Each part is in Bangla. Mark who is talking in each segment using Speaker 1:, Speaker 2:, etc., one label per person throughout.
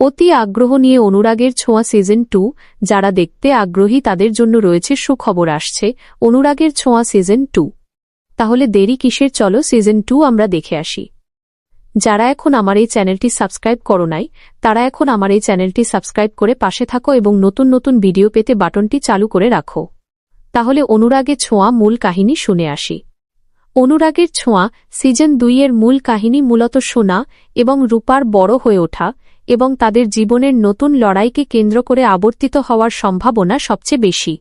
Speaker 1: অতি আগ্রহ নিয়ে অনুরাগের ছোঁয়া সিজন টু, যারা দেখতে আগ্রহী তাদের জন্য রয়েছে সুখবর আসছে, অনুরাগের ছোঁয়া সিজন টু। তাহলে দেরি কিসের? চলো সিজন টু আমরা দেখে আসি। যারা এখন আমার এই চ্যানেলটি সাবস্ক্রাইব করো নাই, তারা এখন আমার এই চ্যানেলটি সাবস্ক্রাইব করে পাশে থাকো এবং নতুন নতুন ভিডিও পেতে বাটনটি চালু করে রাখো। তাহলে অনুরাগের ছোঁয়া মূল কাহিনী শুনে আসি। অনুরাগের ছোঁয়া সিজন দুইয়ের মূল কাহিনী মূলত সোনা এবং রূপার বড় হয়ে ওঠা এবং তাদের জীবনের নতুন লড়াইকে কেন্দ্র করে আবর্তিত হওয়ার সম্ভাবনা সবচেয়ে বেশি।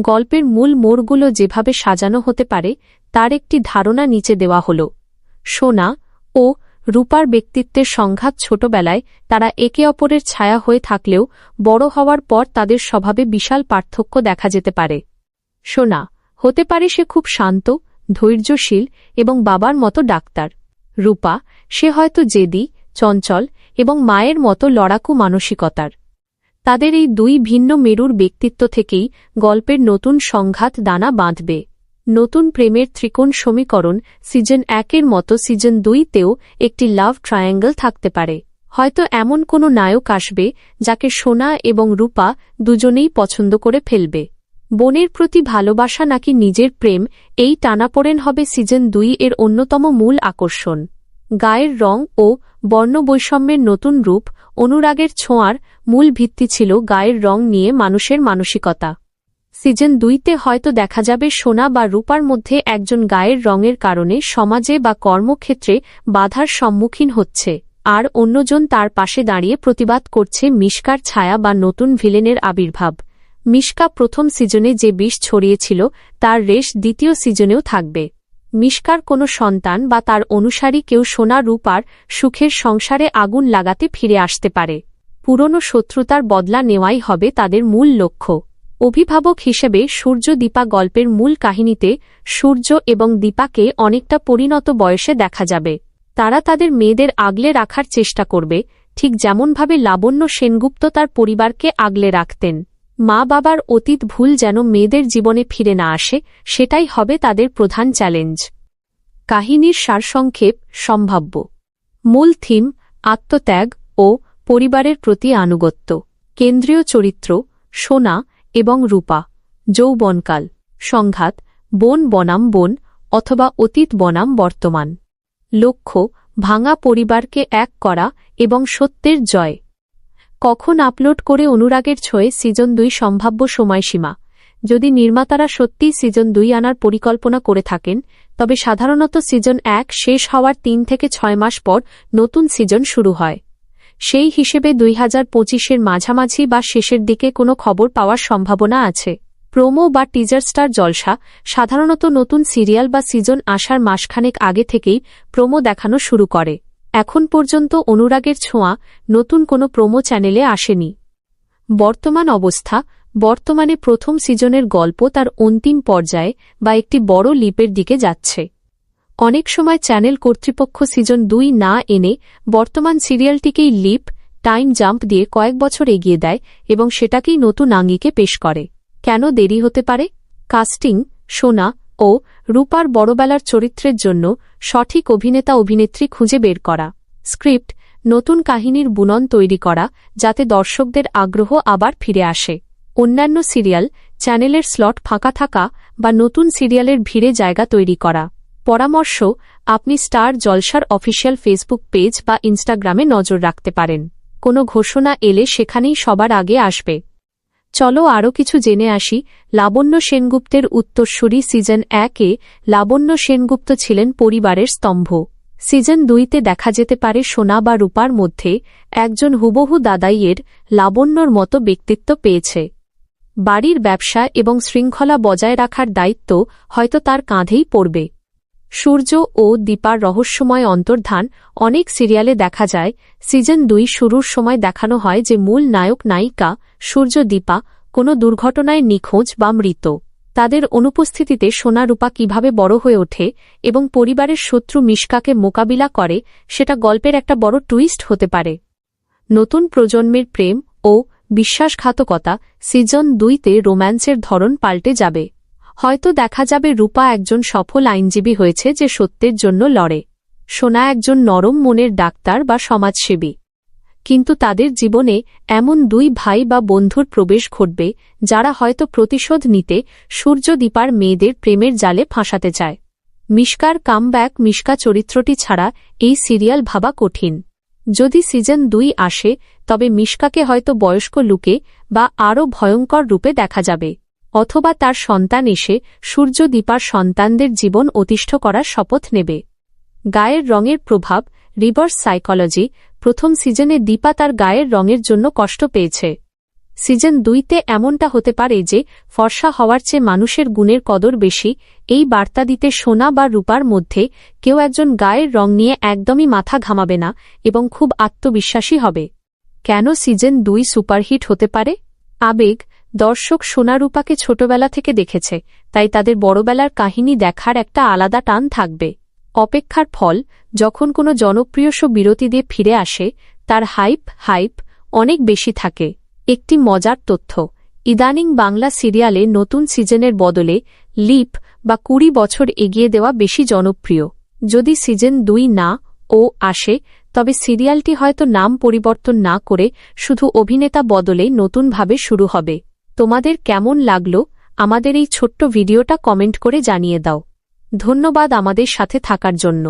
Speaker 1: গল্পের মূল মোড়গুলো যেভাবে সাজানো হতে পারে, তার একটি ধারণা নিচে দেওয়া হল। সোনা ও রূপার ব্যক্তিত্বের সংঘাত ছোটবেলায় তারা একে অপরের ছায়া হয়ে থাকলেও বড় হওয়ার পর তাদের স্বভাবে বিশাল পার্থক্য দেখা যেতে পারে। সোনা, হতে পারে সে খুব শান্ত, ধৈর্যশীল এবং বাবার মতো ডাক্তার। রূপা, সে হয়তো জেদি, চঞ্চল এবং মায়ের মতো লড়াকু মানসিকতার। তাদের এই দুই ভিন্ন মেরুর ব্যক্তিত্ব থেকেই গল্পের নতুন সংঘাত দানা বাঁধবে। নতুন প্রেমের ত্রিকোণ সমীকরণ সিজন একের মতো সিজন দুইতেও একটি লাভ ট্রায়াঙ্গল থাকতে পারে। হয়তো এমন কোনো নায়ক আসবে যাকে সোনা এবং রূপা দুজনেই পছন্দ করে ফেলবে। বোনের প্রতি ভালোবাসা নাকি নিজের প্রেম এই টানাপোড়েন হবে সিজন দুই এর অন্যতম মূল আকর্ষণ। গায়ের রং ও বর্ণবৈষম্যের নতুন রূপ, অনুরাগের ছোঁয়ার মূল ভিত্তি ছিল গায়ের রং নিয়ে মানুষের মানসিকতা। সিজন দুইতে হয়তো দেখা যাবে সোনা বা রূপার মধ্যে একজন গায়ের রঙের কারণে সমাজে বা কর্মক্ষেত্রে বাধার সম্মুখীন হচ্ছে, আর অন্যজন তার পাশে দাঁড়িয়ে প্রতিবাদ করছে মিশকার ছায়া বা নতুন ভিলেনের আবির্ভাব। মিশকা প্রথম সিজনে যে বিষ ছড়িয়েছিল, তার রেশ দ্বিতীয় সিজনেও থাকবে। মিষ্কার কোনো সন্তান বা তার অনুসারী কেউ সোনা, রূপার সুখের সংসারে আগুন লাগাতে ফিরে আসতে পারে। পুরনো শত্রুতার বদলা নেওয়াই হবে তাদের মূল লক্ষ্য। অভিভাবক হিসেবে সূর্য দীপা গল্পের মূল কাহিনীতে সূর্য এবং দীপাকে অনেকটা পরিণত বয়সে দেখা যাবে। তারা তাদের মেয়েদের আগলে রাখার চেষ্টা করবে, ঠিক যেমনভাবে লাবণ্য সেনগুপ্ত তার পরিবারকে আগলে রাখতেন। মা বাবার অতীত ভুল যেন মেয়েদের জীবনে ফিরে না আসে, সেটাই হবে তাদের প্রধান চ্যালেঞ্জ। কাহিনীর সারসংক্ষেপ সম্ভাব্য। মূল থিম, আত্মত্যাগ ও পরিবারের প্রতি আনুগত্য। কেন্দ্রীয় চরিত্র, সোনা এবং রূপা। যৌবনকাল। সংঘাত, বন বনাম বন অথবা অতীত বনাম বর্তমান। লক্ষ্য, ভাঙা পরিবারকে এক করা এবং সত্যের জয়। কখন আপলোড করে অনুরাগের ছয়ে সিজন দুই সম্ভাব্য সময়সীমা? যদি নির্মাতারা সত্যিই সিজন দুই আনার পরিকল্পনা করে থাকেন, তবে সাধারণত সিজন এক শেষ হওয়ার তিন থেকে ছয় মাস পর নতুন সিজন শুরু হয়। সেই হিসেবে দুই হাজার পঁচিশের মাঝামাঝি বা শেষের দিকে কোনো খবর পাওয়ার সম্ভাবনা আছে। প্রোমো বা টিজার স্টার জলসা সাধারণত নতুন সিরিয়াল বা সিজন আসার মাসখানেক আগে থেকেই প্রোমো দেখানো শুরু করে। এখন পর্যন্ত অনুরাগের ছোঁয়া নতুন কোনো প্রোমো চ্যানেলে আসেনি। বর্তমান অবস্থা, বর্তমানে প্রথম সিজনের গল্প তার অন্তিম পর্যায়ে বা একটি বড় লিপের দিকে যাচ্ছে। অনেক সময় চ্যানেল কর্তৃপক্ষ সিজন দুই না এনে বর্তমান সিরিয়ালটিকেই লিপ, টাইম জাম্প দিয়ে কয়েক বছর এগিয়ে দেয় এবং সেটাকেই নতুন আঙ্গিকে পেশ করে। কেন দেরি হতে পারে? কাস্টিং, সোনা ও রূপার বড়বেলার চরিত্রের জন্য সঠিক অভিনেতা অভিনেত্রী খুঁজে বের করা। স্ক্রিপ্ট নতুন কাহিনীর বুনন তৈরি করা, যাতে দর্শকদের আগ্রহ আবার ফিরে আসে। অন্যান্য সিরিয়াল, চ্যানেলের স্লট ফাঁকা থাকা বা নতুন সিরিয়ালের ভিড়ে জায়গা তৈরি করা। পরামর্শ, আপনি স্টার জলসার অফিসিয়াল ফেসবুক পেজ বা ইনস্টাগ্রামে নজর রাখতে পারেন। কোনো ঘোষণা এলে সেখানেই সবার আগে আসবে। চলো আরও কিছু জেনে আসি, লাবণ্য সেনগুপ্তের উত্তরসূরি সিজন একে লাবণ্য সেনগুপ্ত ছিলেন পরিবারের স্তম্ভ। সিজন দুইতে দেখা যেতে পারে সোনা বা রূপার মধ্যে, একজন হুবহু দাদাইয়ের লাবণ্যর মতো ব্যক্তিত্ব পেয়েছে। বাড়ির ব্যবসা এবং শৃঙ্খলা বজায় রাখার দায়িত্ব হয়তো তার কাঁধেই পড়বে। সূর্য ও দীপার রহস্যময় অন্তর্ধান অনেক সিরিয়ালে দেখা যায়। সিজন দুই শুরুর সময় দেখানো হয় যে মূল নায়ক নায়িকা, সূর্য দীপা, কোনো দুর্ঘটনায় নিখোঁজ বা মৃত। তাদের অনুপস্থিতিতে সোনা রূপা কীভাবে বড় হয়ে ওঠে এবং পরিবারের শত্রু মিশকাকে মোকাবিলা করে, সেটা গল্পের একটা বড় টুইস্ট হতে পারে। নতুন প্রজন্মের প্রেম ও বিশ্বাসঘাতকতা সিজন দুইতে রোম্যান্সের ধরন পাল্টে যাবে। হয়তো দেখা যাবে রূপা একজন সফল আইনজীবী হয়েছে যে সত্যের জন্য লড়ে। সোনা একজন নরম মনের ডাক্তার বা সমাজসেবী। কিন্তু তাদের জীবনে এমন দুই ভাই বা বন্ধুর প্রবেশ ঘটবে, যারা হয়তো প্রতিশোধ নিতে সূর্যদীপার মেয়েদের প্রেমের জালে ফাঁসাতে চায়। মিশকার কামব্যাক মিশকা চরিত্রটি ছাড়া এই সিরিয়াল ভাবা কঠিন। যদি সিজন দুই আসে, তবে মিশকাকে হয়তো বয়স্ক লুকে বা আরও ভয়ঙ্কর রূপে দেখা যাবে। অথবা তার সন্তান এসে সূর্যদীপার সন্তানদের জীবন অতিষ্ঠ করার শপথ নেবে। গায়ের রঙের প্রভাব, রিভার্স সাইকোলজি, প্রথম সিজনে দীপা তার গায়ের রঙের জন্য কষ্ট পেয়েছে। সিজন দুইতে এমনটা হতে পারে যে, ফর্সা হওয়ার চেয়ে মানুষের গুণের কদর বেশি, এই বার্তা দিতে সোনা বা রূপার মধ্যে কেউ একজন গায়ের রং নিয়ে একদমই মাথা ঘামাবে না এবং খুব আত্মবিশ্বাসী হবে। কেন সিজন দুই সুপারহিট হতে পারে? আবেগ দর্শক সোনারূপাকে ছোটবেলা থেকে দেখেছে, তাই তাদের বড়বেলার কাহিনী দেখার একটা আলাদা টান থাকবে। অপেক্ষার ফল, যখন কোনো জনপ্রিয় শো বিরতি দিয়ে ফিরে আসে, তার হাইপ হাইপ অনেক বেশি থাকে। একটি মজার তথ্য, ইদানিং বাংলা সিরিয়ালে নতুন সিজনের বদলে লিপ বা কুড়ি বছর এগিয়ে দেওয়া বেশি জনপ্রিয়। যদি সিজন দুই না ও আসে, তবে সিরিয়ালটি হয়তো নাম পরিবর্তন না করে শুধু অভিনেতা বদলে নতুনভাবে শুরু হবে। তোমাদের কেমন লাগল, আমাদের এই ছোট্ট ভিডিওটা কমেন্ট করে জানিয়ে দাও। ধন্যবাদ আমাদের সাথে থাকার জন্য।